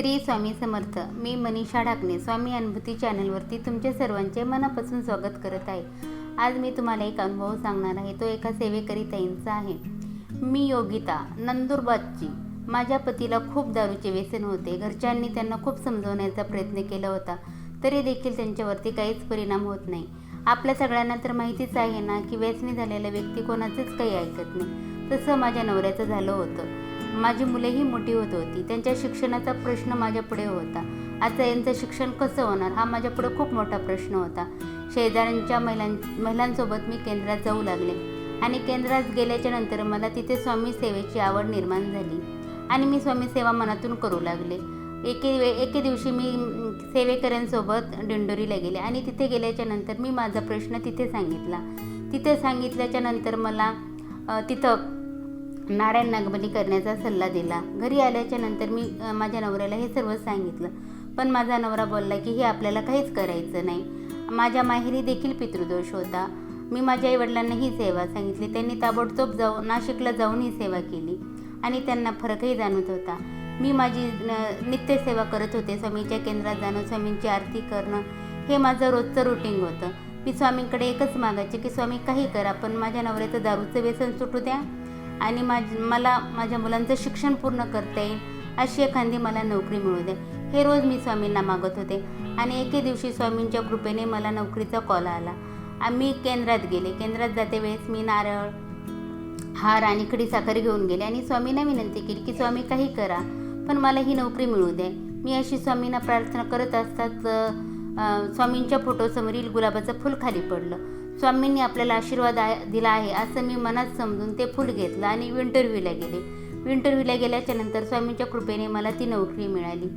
श्री स्वामी समर्थ. मी मनीषा ढाकणे स्वामी अनुभूती चॅनलवरती तुमच्या सर्वांचे मनापासून स्वागत करत आहे. आज मी तुम्हाला एक अनुभव सांगणार आहे. तो एका सेवेकरी ताईंचा आहे. मी योगिता नंदुरबादची. माझ्या पतीला खूप दारूचे व्यसन होते. घरच्यांनी त्यांना खूप समजवण्याचा प्रयत्न केला होता. तरी देखील त्यांच्यावरती काहीच परिणाम होत नाही. आपल्या सगळ्यांना तर माहितीच आहे ना की व्यसनी झालेला व्यक्ती कोणाचंच काही ऐकत नाही. तसं माझ्या नवऱ्याचं झालं होतं. माझी मुलेही मोठी होत होती. त्यांच्या शिक्षणाचा प्रश्न माझ्यापुढे होता. आता यांचं शिक्षण कसं होणार? हा माझ्यापुढे खूप मोठा प्रश्न होता. शेजाऱ्यांच्या महिलां महिलांसोबत मी केंद्रात जाऊ लागले. आणि केंद्रात गेल्याच्यानंतर मला तिथे स्वामी सेवेची आवड निर्माण झाली. आणि मी स्वामी सेवा मनातून करू लागले. एके वे एके दिवशी मी सेवेकऱ्यांसोबत दिंडोरीला गेले. आणि तिथे गेल्याच्यानंतर मी माझा प्रश्न तिथे सांगितला. तिथे सांगितल्याच्या नंतर मला तिथं नारायण नागबली करण्याचा सल्ला दिला. घरी आल्याच्यानंतर मी माझ्या नवऱ्याला हे सर्व सांगितलं. पण माझा नवरा बोलला की हे आपल्याला काहीच करायचं नाही. माझ्या माहेरी देखील पितृदोष होता. मी माझ्या आईवडिलांना ही सेवा सांगितली. त्यांनी ताबडतोब जाऊ नाशिकला जाऊन ही सेवा केली. आणि त्यांना फरकही जाणवत होता. मी माझी न- नित्यसेवा करत होते. स्वामीच्या केंद्रात जाणं स्वामींची आरती करणं हे माझं रोजचं रुटीन होतं. मी स्वामींकडे एकच मागायचे की स्वामी काही करा पण माझ्या नवऱ्याचं दारूचं व्यसन सुटू द्या. आणि माझ मला माझ्या मुलांचं शिक्षण पूर्ण करता येईल अशी एखादी मला नोकरी मिळू दे. हे रोज मी स्वामींना मागत होते. आणि एके दिवशी स्वामींच्या कृपेने मला नोकरीचा कॉल आला. आम्ही केंद्रात गेले. केंद्रात जाते वेळेस मी नारळ हार आणि खडी साखर घेऊन गेले. आणि स्वामींना विनंती केली की स्वामी काही करा पण मला ही नोकरी मिळू दे. मी अशी स्वामींना प्रार्थना करत असताच स्वामींच्या फोटोसमोरील गुलाबाचं फूल खाली पडलं. स्वामींनी आपल्याला आशीर्वाद दिला आहे असं मी मनात समजून ते फूल घेतलं आणि इंटरव्ह्यूला गेले. इंटरव्ह्यूला गेल्याच्यानंतर स्वामींच्या कृपेने मला ती नोकरी मिळाली.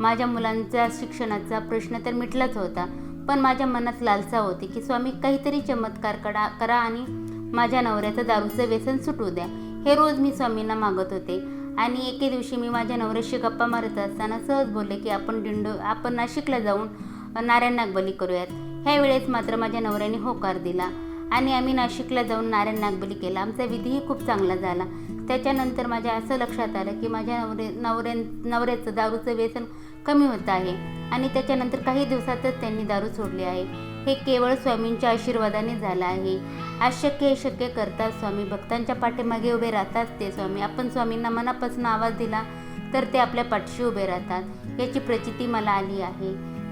माझ्या मुलांचा शिक्षणाचा प्रश्न तर मिटलाच होता पण माझ्या मनात लालसा होती की स्वामी काहीतरी चमत्कार करा करा आणि माझ्या नवऱ्याचं दारूचं व्यसन सुटू द्या. हे रोज मी स्वामींना मागत होते आणि एके दिवशी मी माझ्या नवऱ्याशी गप्पा मारत असताना सहज बोलले की आपण दिंडो आपण नाशिकला जाऊन नारायण नागबली करूयात. ह्या वेळेस मात्र माझ्या नवऱ्याने होकार दिला आणि आम्ही नाशिकला जाऊन नारायण नागबली केला. आमचा विधीही खूप चांगला झाला. त्याच्यानंतर माझ्या असं लक्षात आलं की माझ्या नवरे नवऱ्या नवऱ्याचं दारूचं व्यसन कमी होत आहे आणि त्याच्यानंतर काही दिवसातच त्यांनी दारू सोडली आहे. हे केवळ स्वामींच्या आशीर्वादाने झालं आहे. अशक्य हे शक्य करतात स्वामी. भक्तांच्या पाठीमागे उभे राहतात ते स्वामी. आपण स्वामींना मनापासून आवाज दिला तर ते आपल्या पाठीशी उभे राहतात. याची प्रचिती मला आली आहे.